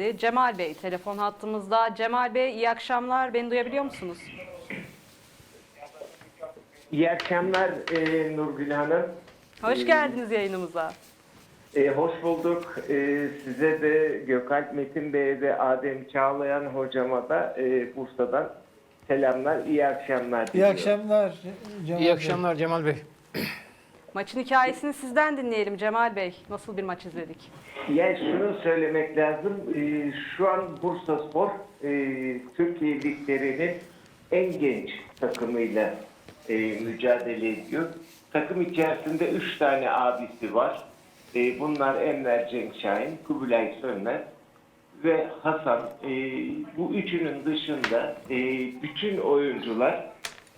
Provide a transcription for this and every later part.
Cemal Bey telefon hattımızda. Cemal Bey iyi akşamlar. Beni duyabiliyor musunuz? İyi akşamlar e, Nurgül Hanım. Hoş geldiniz yayınımıza. E, hoş bulduk. E, size de Gökalp Metin Bey'e de Adem Çağlayan hocama da e, Bursa'dan selamlar. İyi akşamlar. İyi diliyorum. akşamlar Cemal İyi Bey. akşamlar Cemal Bey. Maçın hikayesini sizden dinleyelim Cemal Bey. Nasıl bir maç izledik? Yani şunu söylemek lazım. E, şu an Bursa Spor e, Türkiye liglerinin en genç takımıyla e, mücadele ediyor. Takım içerisinde üç tane abisi var. E, bunlar Enver Cenk Şahin, Kubilay Sönmez ve Hasan. E, bu üçünün dışında e, bütün oyuncular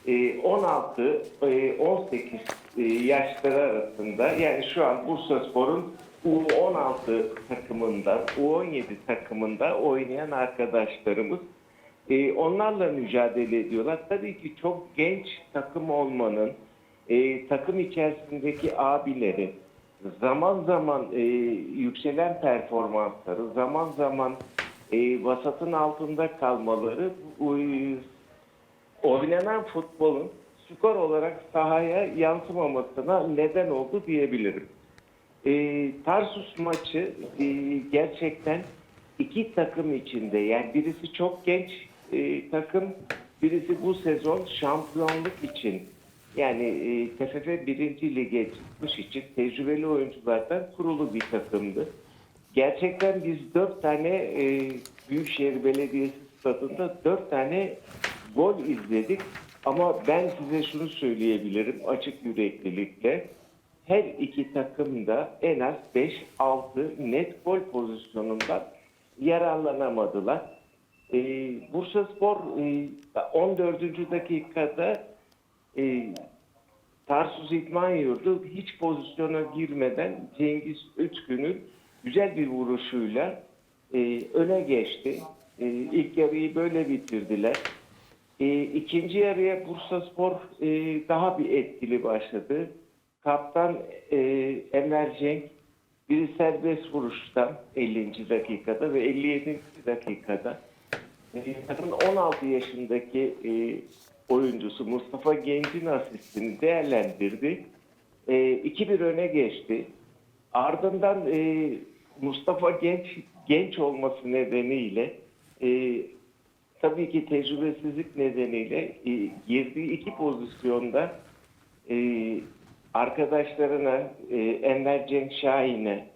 e, 16 e, 18 e, yaşları arasında yani şu an Bursaspor'un U16 takımında, U17 takımında oynayan arkadaşlarımız. E, onlarla mücadele ediyorlar. Tabii ki çok genç takım olmanın, takım içerisindeki abileri, zaman zaman yükselen performansları, zaman zaman vasatın altında kalmaları oynanan futbolun skor olarak sahaya yansımamasına neden oldu diyebilirim. E, Tarsus maçı e, gerçekten iki takım içinde yani birisi çok genç e, takım birisi bu sezon şampiyonluk için yani e, TFF 1. Lig'e çıkmış için tecrübeli oyunculardan kurulu bir takımdı. Gerçekten biz dört tane e, Büyükşehir Belediyesi stadında dört tane gol izledik. Ama ben size şunu söyleyebilirim açık yüreklilikle. Her iki takım da en az 5-6 net gol pozisyonundan yararlanamadılar. Ee, Bursa Spor e, 14. dakikada e, Tarsus İdman Yurdu hiç pozisyona girmeden Cengiz Ütkün'ün güzel bir vuruşuyla e, öne geçti. E, ilk yarıyı böyle bitirdiler. E, ikinci yarıya Bursa Spor e, daha bir etkili başladı. Kaptan e, Enver Cenk bir serbest vuruştan 50. dakikada ve 57. dakikada e, takımın 16 yaşındaki e, oyuncusu Mustafa Genç'in asistini değerlendirdi. E, 2-1 öne geçti. Ardından e, Mustafa Genç genç olması nedeniyle e, tabii ki tecrübesizlik nedeniyle e, girdiği iki pozisyonda e, arkadaşlarına e, Enver Cenk Şahin'e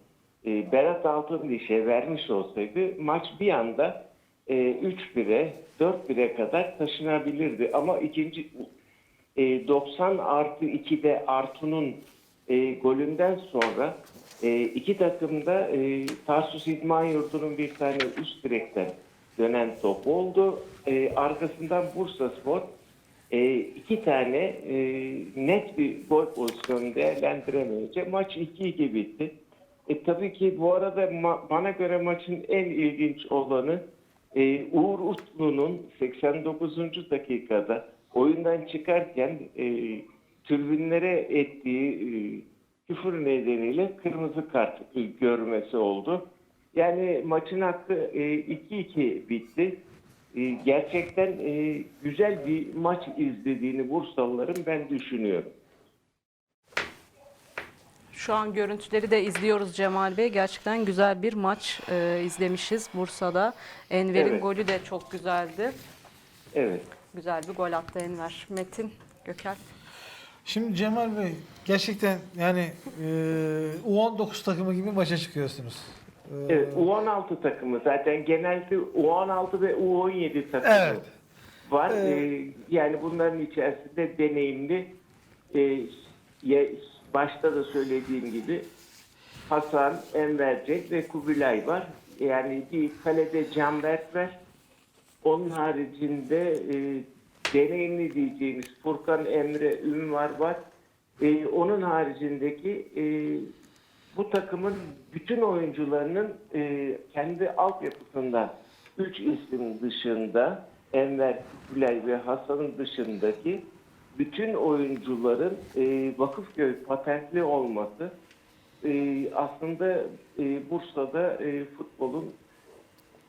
e, Berat Altındiş'e vermiş olsaydı maç bir anda e, 3-1'e 4-1'e kadar taşınabilirdi. Ama ikinci e, 90 artı 2'de Artun'un e, golünden sonra e, iki takım da e, Tarsus İdman Yurdu'nun bir tane üst direkten dönen top oldu. E, arkasından Bursa Spor e, iki tane e, net bir gol pozisyonu değerlendiremeyince maç 2-2 bitti. E, tabii ki bu arada ma- bana göre maçın en ilginç olanı e, Uğur Utlu'nun 89. dakikada oyundan çıkarken e, tribünlere ettiği e, küfür nedeniyle kırmızı kart görmesi oldu. Yani maçın hakkı e, 2-2 bitti. E, gerçekten e, güzel bir maç izlediğini Bursalıların ben düşünüyorum. Şu an görüntüleri de izliyoruz Cemal Bey. Gerçekten güzel bir maç e, izlemişiz Bursa'da. Enver'in Evet. golü de çok güzeldi. Evet. Güzel bir gol attı Enver. Metin, Gökalp. Şimdi Cemal Bey gerçekten yani e, U19 takımı gibi maça çıkıyorsunuz. Evet, U16 takımı zaten genelde U16 ve U17 takımı Evet. var. Ee, Ee, yani bunların içerisinde deneyimli e, başta da söylediğim gibi Hasan, Enver Cenk ve Kubilay var. Yani bir kalede Canberk var. Onun haricinde e, deneyimli diyeceğimiz Furkan Emre Ünvar var. E, onun haricindeki e, bu takımın bütün oyuncularının e, kendi altyapısından 3 isim dışında Enver, Kubilay ve Hasan'ın dışındaki bütün oyuncuların e, Vakıfköy patentli olması e, aslında e, Bursa'da e, futbolun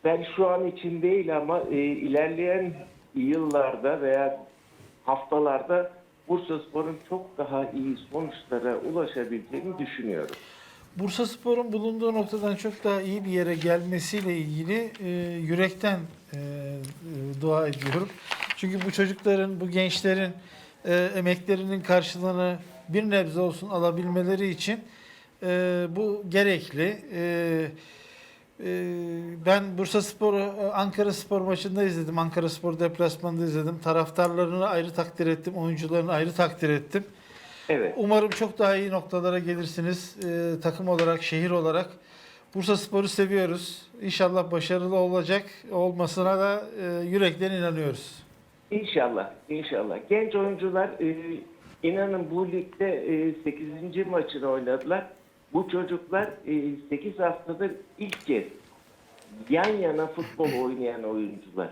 ben şu an için değil ama e, ilerleyen yıllarda veya haftalarda Bursaspor'un çok daha iyi sonuçlara ulaşabileceğini düşünüyorum. Bursa Spor'un bulunduğu noktadan çok daha iyi bir yere gelmesiyle ilgili e, yürekten e, e, dua ediyorum. Çünkü bu çocukların, bu gençlerin e, emeklerinin karşılığını bir nebze olsun alabilmeleri için e, bu gerekli. E, e, ben Bursa Spor'u e, Ankara Spor maçında izledim. Ankara Spor deplasmanında izledim. Taraftarlarını ayrı takdir ettim. Oyuncularını ayrı takdir ettim. Evet. Umarım çok daha iyi noktalara gelirsiniz. Ee, takım olarak, şehir olarak. Bursa Spor'u seviyoruz. İnşallah başarılı olacak. Olmasına da e, yürekten inanıyoruz. İnşallah, inşallah. Genç oyuncular e, inanın bu ligde e, 8. maçını oynadılar. Bu çocuklar e, 8 haftadır ilk kez yan yana futbol oynayan oyuncular.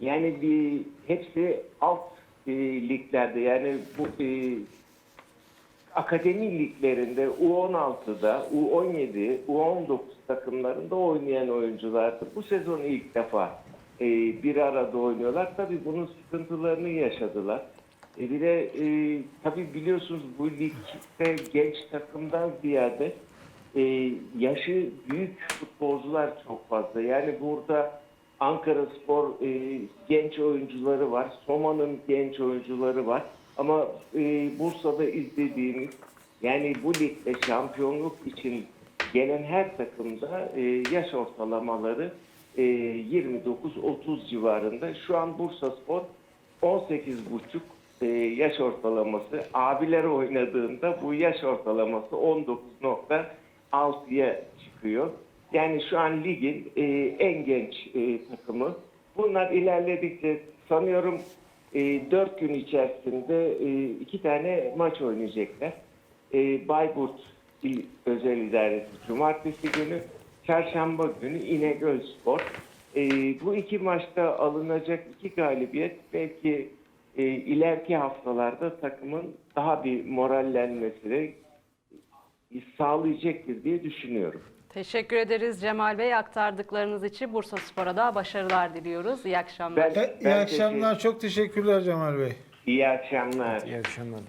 Yani bir hepsi alt e, liglerde yani bu e, akademi liglerinde U16'da, U17, U19 takımlarında oynayan oyunculardı. Bu sezon ilk defa e, bir arada oynuyorlar. Tabii bunun sıkıntılarını yaşadılar. E, bir de e, tabii biliyorsunuz bu ligde genç takımdan ziyade e, yaşı büyük futbolcular çok fazla. Yani burada Ankara Spor e, genç oyuncuları var. Soma'nın genç oyuncuları var. Ama e, Bursa'da izlediğimiz yani bu ligde şampiyonluk için gelen her takımda e, yaş ortalamaları e, 29-30 civarında. Şu an Bursa Spor 18,5 e, yaş ortalaması. Abiler oynadığında bu yaş ortalaması 19.6'ya çıkıyor. Yani şu an ligin e, en genç e, takımı. Bunlar ilerledikçe sanıyorum e, 4 gün içerisinde e, iki tane maç oynayacaklar. E, Bayburt İl Özel İdaresi Cumartesi günü, Çarşamba günü İnegöl Spor. E, bu iki maçta alınacak iki galibiyet belki ileriki haftalarda takımın daha bir morallenmesini sağlayacaktır diye düşünüyorum. Teşekkür ederiz Cemal Bey aktardıklarınız için. Bursa Spor'a da başarılar diliyoruz. İyi akşamlar. Ben- E, iyi akşamlar. Çok teşekkürler Cemal Bey. İyi akşamlar. İyi akşamlar.